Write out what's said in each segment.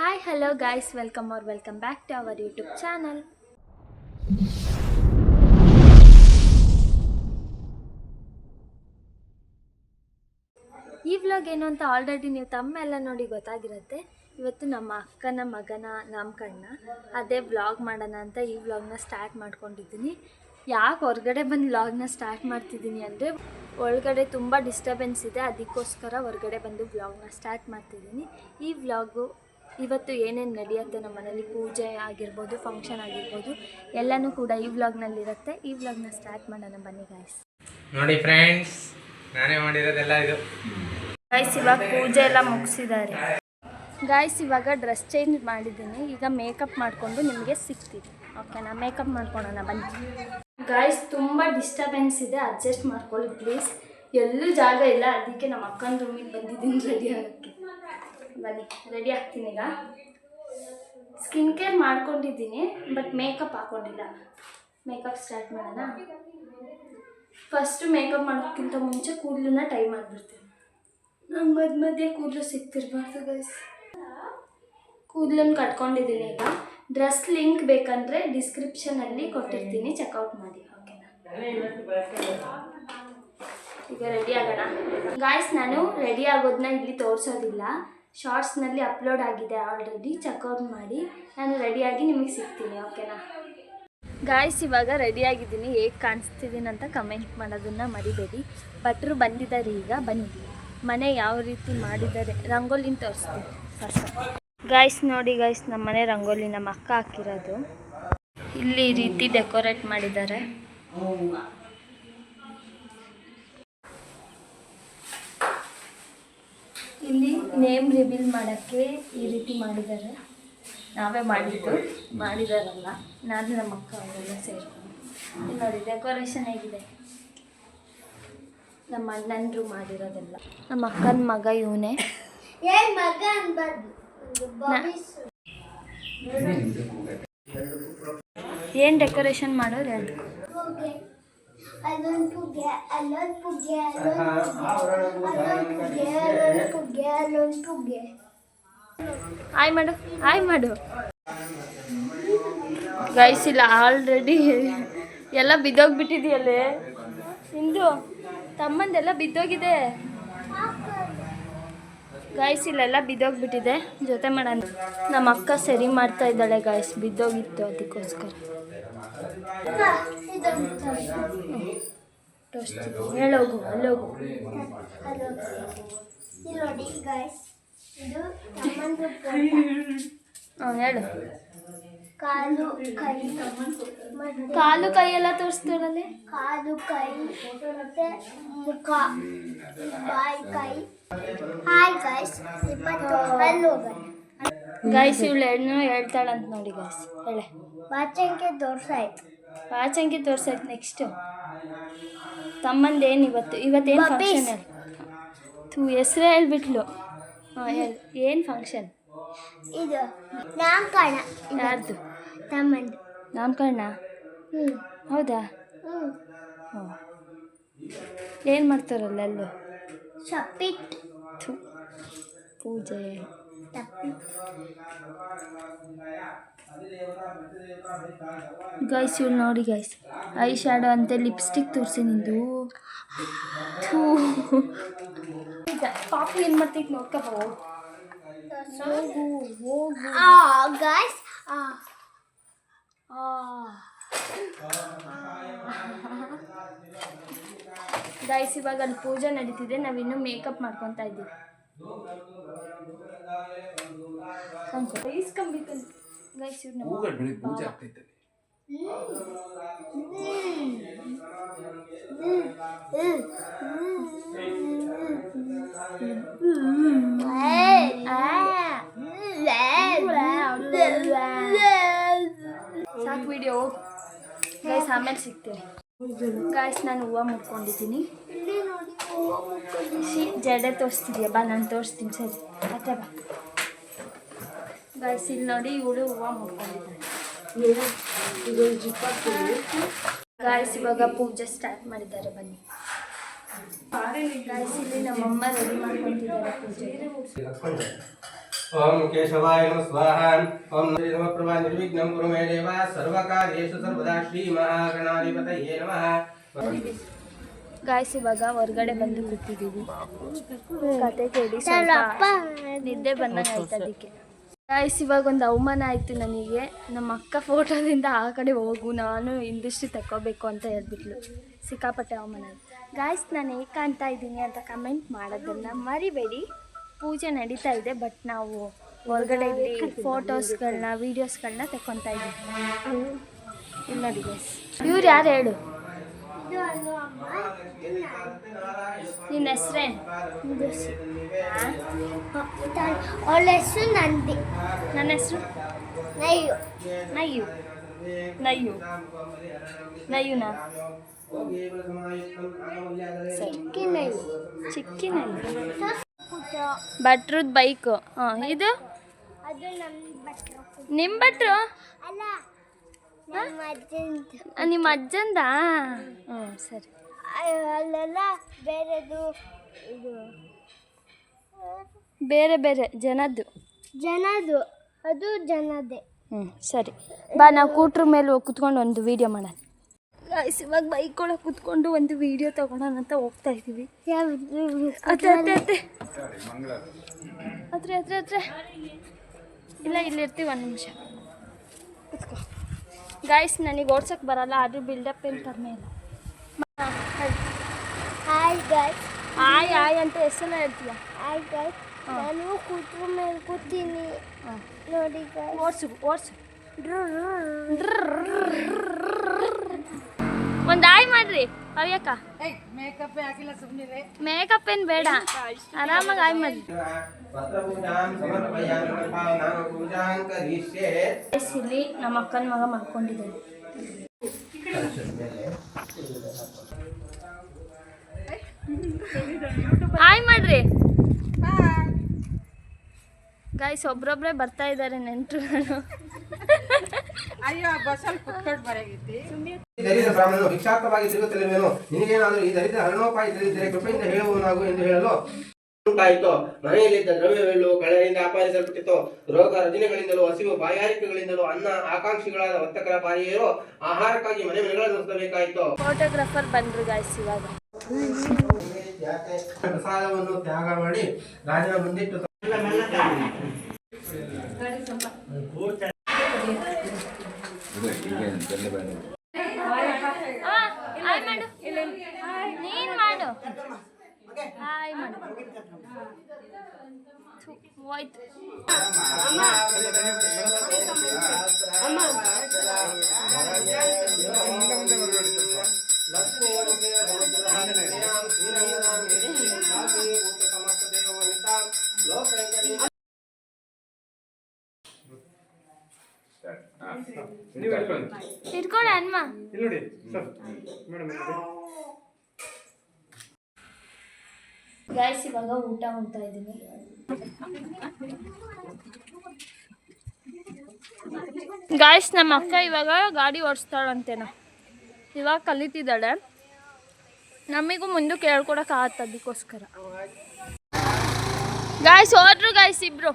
Hi hello guys welcome or welcome back to our YouTube channel ಈ vlog ಏನು ಅಂತ already ನೀವು ತಮ್ಮೆಲ್ಲ ನೋಡಿ ಗೊತ್ತಾಗಿರುತ್ತೆ. ಇವತ್ತು ನಮ್ಮ ಅಕ್ಕನ ಮಗನ ನಾಮಕರಣ, ಅದೇ ವ್ಲಾಗ್ ಮಾಡೋಣ ಅಂತ ಈ ವ್ಲಾಗ್ನ ಸ್ಟಾರ್ಟ್ ಮಾಡ್ಕೊಂಡಿದ್ದೀನಿ. ಯಾಕೆ ಹೊರಗಡೆ ಬಂದು ವ್ಲಾಗ್ನ ಸ್ಟಾರ್ಟ್ ಮಾಡ್ತಿದ್ದೀನಿ ಅಂದರೆ, ಒಳಗಡೆ ತುಂಬ ಡಿಸ್ಟರ್ಬೆನ್ಸ್ ಇದೆ, ಅದಕ್ಕೋಸ್ಕರ ಹೊರಗಡೆ ಬಂದು ವ್ಲಾಗ್ನ ಸ್ಟಾರ್ಟ್ ಮಾಡ್ತಿದ್ದೀನಿ. ಈ ವ್ಲಾಗು ಇವತ್ತು ಏನೇನು ನಡೆಯುತ್ತೆ ನಮ್ಮ ಮನೇಲಿ? ಪೂಜೆ ಆಗಿರ್ಬೋದು ಫಂಕ್ಷನ್ ಆಗಿರ್ಬೋದು ಎಲ್ಲನೂ ಕೂಡ ಈ ವ್ಲಾಗ್ನಲ್ಲಿರುತ್ತೆ. ಈ ವ್ಲಾಗ್ನ ಸ್ಟಾರ್ಟ್ ಮಾಡೋಣ ಬನ್ನಿ ಗಾಯ್ಸ್ ನೋಡಿ ಫ್ರೆಂಡ್ಸ್ ನಾನೇ ಮಾಡಿರೋದೆಲ್ಲ ಇದು. ಗಾಯ್ಸ್ ಇವಾಗ ಪೂಜೆ ಎಲ್ಲ ಮುಗಿಸಿದ್ದಾರೆ. ಗಾಯ್ಸ್ ಇವಾಗ ಡ್ರೆಸ್ ಚೇಂಜ್ ಮಾಡಿದ್ದೀನಿ. ಈಗ ಮೇಕಪ್ ಮಾಡಿಕೊಂಡು ನಿಮಗೆ ಸಿಗ್ತೀವಿ ಓಕೆನಾ ಮೇಕಪ್ ಮಾಡ್ಕೊಳೋಣ ಬನ್ನಿ. ಗಾಯ್ಸ್ ತುಂಬ ಡಿಸ್ಟರ್ಬೆನ್ಸ್ ಇದೆ. ಅಡ್ಜಸ್ಟ್ ಮಾಡ್ಕೊಳ್ಳಿ ಪ್ಲೀಸ್ ಎಲ್ಲೂ ಜಾಗ ಇಲ್ಲ. ಅದಕ್ಕೆ ನಮ್ಮ ಅಕ್ಕನ ರೂಮಿಗೆ ಬಂದಿದ್ದೀನಿ ರೆಡಿ ಆಗೋಕ್ಕೆ. ಬನ್ನಿ ರೆಡಿ ಆಗ್ತೀನಿ ಈಗ. ಸ್ಕಿನ್ ಕೇರ್ ಮಾಡ್ಕೊಂಡಿದ್ದೀನಿ ಬಟ್ ಮೇಕಪ್ ಹಾಕೊಂಡಿಲ್ಲ. ಮೇಕಪ್ ಸ್ಟಾರ್ಟ್ ಮಾಡೋಣ? ಫಸ್ಟು ಮೇಕಪ್ ಮಾಡೋಕ್ಕಿಂತ ಮುಂಚೆ ಕೂದಲನ್ನ ಟೈ ಮಾಡಿಬಿಡ್ತೀನಿ. ನಂಗೆ ಮಧ್ಯ ಮಧ್ಯೆ ಕೂದಲು ಸಿಗ್ತಿರ್ಬಾರ್ದು ಗೈಸ್ ಕೂದಲನ್ನು ಕಟ್ಕೊಂಡಿದ್ದೀನಿ ಈಗ. ಡ್ರೆಸ್ ಲಿಂಕ್ ಬೇಕಂದರೆ ಡಿಸ್ಕ್ರಿಪ್ಷನಲ್ಲಿ ಕೊಟ್ಟಿರ್ತೀನಿ ಚೆಕ್ಔಟ್ ಮಾಡಿ ಓಕೆನಾ ಈಗ ರೆಡಿ ಆಗೋಣ? ಗಾಯ್ಸ್ ನಾನು ರೆಡಿ ಆಗೋದನ್ನ ಇಲ್ಲಿ ತೋರಿಸೋದಿಲ್ಲ. ಶಾರ್ಟ್ಸ್ನಲ್ಲಿ ಅಪ್ಲೋಡ್ ಆಗಿದೆ ಆಲ್ರೆಡಿ, ಚೆಕ್ಔಟ್ ಮಾಡಿ. ನಾನು ರೆಡಿಯಾಗಿ ನಿಮಗೆ ಸಿಗ್ತೀನಿ, ಓಕೆನಾ? ಗಾಯ್ಸ್, ಇವಾಗ ರೆಡಿಯಾಗಿದ್ದೀನಿ. ಹೇಗೆ ಕಾಣಿಸ್ತಿದ್ದೀನಿ ಅಂತ ಕಮೆಂಟ್ ಮಾಡೋದನ್ನು ಮರಿಬೇಡಿ. ಭಟ್ರು ಬಂದಿದ್ದಾರೆ ಈಗ, ಬನ್ನಿ. ಮನೆ ಯಾವ ರೀತಿ ಮಾಡಿದ್ದಾರೆ? ರಂಗೋಲಿನ ತೋರಿಸ್ತೀನಿ. ಫಸ್ಟ್ ಗಾಯ್ಸ್, ನೋಡಿ ಗಾಯ್ಸ್, ನಮ್ಮ ಮನೆ ರಂಗೋಲಿ ನಮ್ಮ ಅಕ್ಕ ಹಾಕಿರೋದು. ಇಲ್ಲಿ ರೀತಿ ಡೆಕೋರೇಟ್ ಮಾಡಿದ್ದಾರೆ ಇಲ್ಲಿ ನೇಮ್ ರಿವೀಲ್ ಮಾಡೋಕ್ಕೆ ಈ ರೀತಿ ಮಾಡಿದ್ದಾರೆ. ನಾವೇ ಮಾಡಿದ್ದು. ಮಾಡಿದಾರಲ್ಲ. ನಾನು ನಮ್ಮ ಅಕ್ಕ ಅವರೆಲ್ಲ ಸೇರ್ಕೊಂಡು. ನೋಡಿ ಡೆಕೋರೇಷನ್ ಹೇಗಿದೆ? ನಮ್ಮ ಅಣ್ಣಂದ್ರು ಮಾಡಿರೋದೆಲ್ಲ. ನಮ್ಮ ಅಕ್ಕನ ಮಗ ಇವನೇ. ಏನು ಡೆಕೋರೇಷನ್ ಮಾಡೋರು ಹೇಳಿ ಅಲ್ಲೊಂದು ಪುಗ್ಗೆ ಅಲ್ಲೊಂದು ಪುಗ್ಗೆ ಅಲ್ಲೊಂದು ಪುಗ್ಗೆ ಅಲ್ಲೊಂದು ಪುಗ್ಗೆ ಅಲ್ಲೊಂದು ಪುಗ್ಗೆ ಆಯ್ ಮಾಡು ಆಯ್ ಮಾಡು. ಗೈಸ್ ಇಲ್ಲ ಆಲ್ರೆಡಿ ಎಲ್ಲ ಬಿದ್ದೋಗ್ಬಿಟ್ಟಿದೆಯಲ್ಲೇ? ಇಂದು ತಮ್ಮಂದೆಲ್ಲ ಬಿದ್ದೋಗಿದೆ. ಗಾಯ್ಸ್ ಇಲ್ಲೆಲ್ಲ ಬಿದ್ದೋಗ್ಬಿಟ್ಟಿದೆ. ಜೊತೆ ಮಾಡೋಣ. ನಮ್ಮ ಅಕ್ಕ ಸರಿ ಮಾಡ್ತಾ ಇದ್ದಾಳೆ ಗಾಯ್ಸ್ ಬಿದ್ದೋಗಿತ್ತು ಅದಕ್ಕೋಸ್ಕರ. ಹೇಳೋಗು ಅಲ್ಲೋಗು ಹಾಂ ಹೇಳು. ಕಾಲು ಕೈ ಕಾಲು ಕೈ ಎಲ್ಲ ತೋರಿಸ್ತಾಳಲ್ಲಿ ಕಾಲು ಕೈ ಮತ್ತೆ ಮುಖ ಬಾಯಿ ಕೈ. ಹಾಯ್ ಗಾಯ್ಸ್ ಇಪ್ಪತ್ತು ಅಲ್ಲಿ ಗೈಸ್ ಗಾಯ್ಸ್ ಇವಳು ಹೆಣ್ಣು ಹೇಳ್ತಾಳಂತ ನೋಡಿ ಗಾಯ್ಸ್ ಹೇಳೆ. ವಾಚಂಕೆ ತೋರ್ಸಾಯ್ತು. ವಾಚಂಕೆ ತೋರ್ಸಾಯ್ತು ನೆಕ್ಸ್ಟು ತಮ್ಮಂದೇನು ಇವತ್ತು? ಇವತ್ತೇನು. ಫಂಕ್ಷನ್ ತೂ ಹೆಸ್ರು ಹೆಸ್ರೇ ಹೇಳ್ಬಿಟ್ಲು. ಹಾಂ ಹೇಳಿ. ಏನು ಫಂಕ್ಷನ್ ಇದು ನಾಮಕರಣ. ಯಾರ್ದು? ತಮ್ಮಂದು. ನಾಮಕರಣ? ಹ್ಞೂ ಹೌದಾ? ಹ್ಞೂ ಹ್ಞೂ ಏನು ಮಾಡ್ತಾರಲ್ಲ ಅಲ್ಲೂ ಸಪ್ಪಿಟ್ ಥು, ಪೂಜೆ. ತಪ್ಪಿ ಗೈಸ್ ಇವಳು ನೋಡಿ ಗೈಸ್ ಐ ಶ್ಯಾಡೋ ಅಂತೆ ಲಿಪ್ಸ್ಟಿಕ್ ತೋರಿಸಿ ನಿಂದು. ಥೂ. ಈಗ ಪಾಪು ಏನು ಮಾಡ್ತೈತೆ ನೋಡ್ಕೊ. ಹೋಗು ಹೋಗು. ಹೋಗು ಆ ಗಾಯ್ಸ್ ಆ. ಗೈಸ್ ಇವಾಗ ಅಲ್ಲಿ ಪೂಜೆ ನಡೀತಿದೆ. ನಾವಿನ್ನೂ ಮೇಕಪ್ ಮಾಡ್ಕೊತಾ ಇದ್ದೀವಿ. ಇಸ್ಕೊಂಬಿಟ್ಟು ಗೈಸ್ ಇವ್ರು ನಮ್ಮ ಆಮೇಲೆ ಸಿಗ್ತೀನಿ. ಗಾಯ್ಸ್ ನಾನು ಹೂವು ಮುಟ್ಕೊಂಡಿದ್ದೀನಿ. ಜಡೆ ತೋರಿಸ್ತಿದ್ಯಾ? ಬಾ, ನಾನು ತೋರಿಸ್ತೀನಿ. ಸರಿ. ಅತ್ತೆ ಬಾ. ಗಾಯ್ಸ್ ಇಲ್ಲಿ ನೋಡಿ ಇವಳು ಹೂವು ಮುಟ್ಕೊಂಡಿದ್ದಾಳೆ. ಗಾಯ್ಸ್ ಇವಾಗ ಪೂಜೆ ಸ್ಟಾರ್ಟ್ ಮಾಡಿದ್ದಾರೆ, ಬನ್ನಿ. ಗಾಯ್ಸ್ ಇಲ್ಲಿ ನಮ್ಮಮ್ಮ ರೆಡಿ ಮಾಡ್ಕೊತಿದ್ದಾರೆ ಪೂಜೆ ಓಂ ಕೇಶವಾಯ ನಮಃ ಸ್ವಾಹ ಓಂ ನಮ ಪ್ರಭಾ ನಿರ್ವಿಘ್ನಂ ಗುರು ಮೇ ದೇವ ಸರ್ವಕಾರ್ಯೇಶು ಸರ್ವದಾ ಶ್ರೀ ಮಹಾಗಣಾಧಿಪತಯೇ ನಮಃ ಗಾಯ್ಸ್ ಇವಾಗ ಹೊರಗಡೆ ಬಂದು ಕೂತಿದ್ದೀವಿ. ಕತೆ ಕೇಳಿ ನನ್ನ ಸ್ವಲ್ಪ ನಿದ್ದೆ ಬಂದಂಗೆ ಆಯ್ತು ಅದಕ್ಕೆ. ಗಾಯ್ಸ್ ಇವಾಗ ಒಂದು ಅವಮಾನ ಆಯಿತು ನನಗೆ. ನಮ್ಮ ಅಕ್ಕ ಫೋಟೋದಿಂದ ಆ ಕಡೆ ಹೋಗು ನಾನು ಇಂದಿಷ್ಟು ತಗೋಬೇಕು ಅಂತ ಹೇಳ್ಬಿಟ್ಲು. ಸಿಕ್ಕಾಪಟ್ಟೆ ಅವಮಾನ ಆಯಿತು. ಗಾಯ್ಸ್ ನಾನು ಹೇಗೆ ಕಾಣ್ತಾ ಇದ್ದೀನಿ ಅಂತ ಕಮೆಂಟ್ ಮಾಡೋದನ್ನು ಮರಿಬೇಡಿ. ಪೂಜೆ ನಡೀತಾ ಇದೆ ಬಟ್ ನಾವು ಹೊರಗಡೆ ಇಲ್ಲಿ ಫೋಟೋಸ್ಗಳನ್ನ ವೀಡಿಯೋಸ್ಗಳನ್ನ ತಗೊತಾ ಇದ್ದೀವಿ. ಇಲ್ಲಿ ನೋಡಿ ಗೈಸ್ ಇವ್ರು ಯಾರು ಹೇಳು? ಇದು ಒಂದು ಅಮ್ಮ ನಿನ್ನ ಹೆಸ್ರೇನು ಅವಳ ಹೆಸರು ನಂದಿ. ನನ್ನ ಹೆಸರು? ನಯ್ಯು. ನಯ್ಯು. ನಯ್ಯು. ನಯ್ಯುನಾ? ಚಿಕ್ಕಿ ನಯ್ಯು. ಚಿಕ್ಕಿ ನಯ್ಯು. ಭಟ್ರದ್ ಬೈಕು ಹಾಂ ಇದು? ಅದು ನಮ್ಮ ಭಟ್ರು. ನಿಮ್ಮ ಅಜ್ಜಂದು. ಆ, ನಿಮ್ಮ ಅಜ್ಜಂದ? ಹ್ಞೂ ಸರಿ. ಅಲ್ಲೆಲ್ಲ ಬೇರೆದು ಇದು. ಬೇರೆ ಬೇರೆ ಜನದ್ದು. ಜನದು. ಅದು ಜನದೇ ಹ್ಞೂ ಸರಿ. ಬಾ ನಾವು ಕೂಟ್ರ ಮೇಲೆ ಹೋಗಿ ಕುತ್ಕೊಂಡು ಒಂದು ವೀಡಿಯೋ ಮಾಡೋಣ. ಗಾಯ್ಸ್ ಇವಾಗ ಬೈಕ್ ಒಳಗೆ ಕುತ್ಕೊಂಡು ಒಂದು ವಿಡಿಯೋ ತಗೊಳೋಣ ಅಂತ ಹೋಗ್ತಾ ಇದ್ದೀವಿ. ಅತ್ತೆ ಅತ್ತೆ ಅತ್ತೆ ಹತ್ರ ಹತ್ರ ಹತ್ರ. ಇಲ್ಲ ಇಲ್ಲಿ ಇರ್ತೀವಿ ಒಂದು ನಿಮಿಷ. ಕುತ್ಕೋ. ಗಾಯ್ಸ್ ನನಗೆ ಓಡ್ಸೋಕ್ಕೆ ಬರಲ್ಲ ಆದರೂ ಬಿಲ್ಡಪ್ ಏನು ಕಡಿಮೆ ಇಲ್ಲ. ಹಾಯ್ ಗಾಯ್ಸ್ ಹಾಯ್ ಹಾಯ್ ಅಂತ ಹೆಸರು ಹೇಳ್ತೀಯ? ಹಾಯ್ ಗಾಯ್ಸ್ ನಾನು ಕೂತ್ರ ಮೇಲೆ ಕೂತೀನಿ. ನೋಡಿ ಗಾಯ್ಸ್ ಓಡಿಸು ಓಡಿಸು. ಒಂದು ಆಯ್ ಮಾಡ್ರಿ ಅವ್ಯಕ್ಕ ಮೇಕಪ್ ಏನ್ ಬೇಡ ಆರಾಮಾಗಿ ಆಯ್ ಮಾಡ್ರಿ. ಇಲ್ಲಿ ನಮ್ಮ ಅಕ್ಕನ ಮಗ ಮಾಡ್ಕೊಂಡಿದ್ದೇನೆ ಹಾಯ್ ಮಾಡ್ರಿ. ಗಾಯ್ಸ್ ಒಬ್ರೊಬ್ರೆ ಬರ್ತಾ ಇದ್ದಾರೆ ನೆಂಟರು ಈ ದರಿದ್ರ ಬ್ರಾಹ್ಮಣನು ಭಿಕ್ಷಾರ್ಥವಾಗಿ ತಿರುಗುತ್ತಲಿರುವೆನು ನಿನಗೇನಾದರೂ ಈ ದರಿದ್ರ ಹರಣೋಪಾಯ ತಿಳಿದಿದ್ದರೆ ಕೃಪೆಯಿಂದ ಹೇಳುವನಾಗು ಎಂದು ಹೇಳಲು ಉಂಟಾಯಿತು. ಮನೆಯಲ್ಲಿದ್ದ ದ್ರವ್ಯವೆಲ್ಲೂ ಕಳೆಯಿಂದ ಅಪಹರಿಸಲ್ಪಟ್ಟಿತು ರೋಗ ರಜನೆಗಳಿಂದಲೂ ಹಸಿವು ಬಾಯಾರಿಕೆಗಳಿಂದಲೂ ಅನ್ನ ಆಕಾಂಕ್ಷಿಗಳಾದ ವರ್ತಕರ ಬಾರಿಯರು ಆಹಾರಕ್ಕಾಗಿ ಮನೆ ಮನೆಗಳನ್ನು ನುಡಿಸಬೇಕಾಯಿತು ಫೋಟೋಗ್ರಾಫರ್ ಬಂದ್ರು ಗಾಯ್ಸ್ ಇವಾಗ. ಪ್ರಸಾದವನ್ನು ತ್ಯಾಗ ಮಾಡಿ ರಾಜನ ಮುಂದಿಟ್ಟು ಹಾಯ್ ಮಾಡು. ನೀನ್ ಮಾಡು. ಹಾಯ್ ಮಾಡು. ಥು, ಹೋಯ್ತು ಇಟ್ಕೊಳ್ಳಿ ಹನ್ಮ ಗಾಯ್ಸ್ ಇವಾಗ ಊಟ ಮಾಡ್ತಾ ಇದ್ದೀನಿ. ಗಾಯ್ಸ್ ನಮ್ಮ ಅಕ್ಕ ಇವಾಗ ಗಾಡಿ ಓಡಿಸ್ತಾಳಂತೇನ. ಇವಾಗ ಕಲಿತಿದ್ದಾಳೆ. ನಮಿಗೂ ಮುಂದಕ್ಕೆ ಹೇಳ್ಕೊಡಕ್ಕೆ ಆತ ಅದಕ್ಕೋಸ್ಕರ. ಗಾಯ್ಸ್ ಹೋದ್ರು ಗಾಯ್ಸ್ ಇಬ್ರು.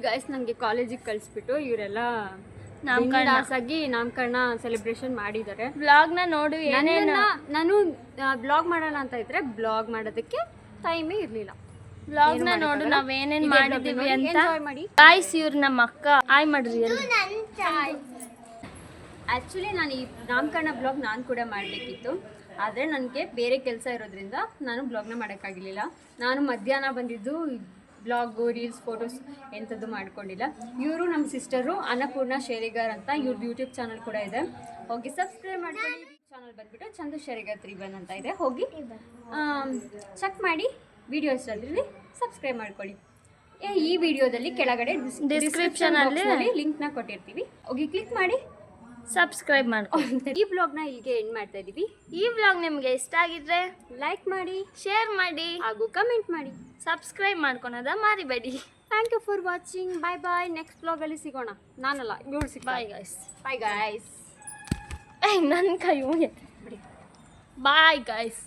ಗೈಸ್ ನನಗೆ ಕಾಲೇಜಿಗೆ ಕಳಿಸ್ಬಿಟ್ಟು ಇವರೆಲ್ಲ ನಾಮಕರಣ. ಆಗಿ ನಾಮಕರಣ ಸೆಲೆಬ್ರೇಷನ್ ಮಾಡಿದ್ದಾರೆ. ಬ್ಲಾಗ್ನ ನೋಡು ಏನೇನು? ನಾನು ಬ್ಲಾಗ್ ಮಾಡೋಣ ಅಂತ ಇದ್ರೆ ಬ್ಲಾಗ್ ಮಾಡೋದಕ್ಕೆ ಟೈಮೇ ಇರಲಿಲ್ಲ. ಬ್ಲಾಗ್ನ ನೋಡು ನಾವೇನೇನ್ ಮಾಡಿದೀವಿ ಅಂತ. ಮಾಡಿ. ಗಾಯ್ಸ್ ಇವ್ರ ನಮ್ಮ ಅಕ್ಕ. ಆಯ್ ಮಾಡ್ರಿ ಆಕ್ಚುಲಿ ಆ್ಯಕ್ಚುಲಿ ನಾನು ಈ ನಾಮಕರಣ ಬ್ಲಾಗ್ ನಾನು ಕೂಡ ಮಾಡಬೇಕಿತ್ತು. ಆದರೆ ನನಗೆ ಬೇರೆ ಕೆಲಸ ಇರೋದ್ರಿಂದ ನಾನು ಬ್ಲಾಗ್ನ ಮಾಡೋಕ್ಕಾಗಲಿಲ್ಲ. ನಾನು ಮಧ್ಯಾಹ್ನ ಬಂದಿದ್ದು ಬ್ಲಾಗು ರೀಲ್ಸ್ ಫೋಟೋಸ್ ಎಂಥದ್ದು ಮಾಡ್ಕೊಂಡಿಲ್ಲ. ಇವರು ನಮ್ಮ ಸಿಸ್ಟರು ಅನ್ನಪೂರ್ಣ ಶೇರಿಗಾರ್ ಅಂತ ಇವ್ರದ್ದು ಯೂಟ್ಯೂಬ್ ಚಾನಲ್ ಕೂಡ ಇದೆ. ಹೋಗಿ ಸಬ್ಸ್ಕ್ರೈಬ್ ಮಾಡ್ಕೊಳ್ಳಿ. ಚಾನಲ್ ಬಂದ್ಬಿಟ್ಟು ಚಂದು ಶೇರಿಗಾರ್ ತ್ರಿಬನ್ ಅಂತ ಇದೆ. ಹೋಗಿ ಚೆಕ್ ಮಾಡಿ ವಿಡಿಯೋ ಇಷ್ಟರಲ್ಲಿ ಸಬ್ಸ್ಕ್ರೈಬ್ ಮಾಡ್ಕೊಳ್ಳಿ. ಏ, ಈ ವಿಡಿಯೋದಲ್ಲಿ ಕೆಳಗಡೆ ಡಿಸ್ಕ್ರಿಪ್ಷನ್ ಅಲ್ಲಿ ಲಿಂಕ್ನ ಕೊಟ್ಟಿರ್ತೀವಿ. ಹೋಗಿ ಕ್ಲಿಕ್ ಮಾಡಿ. ಸಬ್ಸ್ಕ್ರೈಬ್ ಮಾಡ್ಕೊಂಡು ಈ ಬ್ಲಾಗ್ನ ಇಲ್ಲಿಗೆ ಎಂಡ್ ಮಾಡ್ತಾ ಇದ್ದೀವಿ ಈ ಬ್ಲಾಗ್ ನಿಮಗೆ ಇಷ್ಟ ಆಗಿದ್ರೆ ಲೈಕ್ ಮಾಡಿ. ಶೇರ್ ಮಾಡಿ. ಹಾಗೂ ಕಮೆಂಟ್ ಮಾಡಿ. ಸಬ್ಸ್ಕ್ರೈಬ್ ಮಾಡ್ಕೊಳೋದ ಮಾರಿಬೇಡಿ. Thank you for watching bye bye next ಬ್ಲಾಗಲ್ಲಿ ಸಿಗೋಣ. ನಾನಲ್ಲ ಇವಳು ಸಿಗ್ ಬಾಯ್ ಗಾಯ್ಸ್ ಬಾಯ್ ಗಾಯ್ಸ್ ನನ್ನ ಕೈ ಬಾಯ್ ಗಾಯ್ಸ್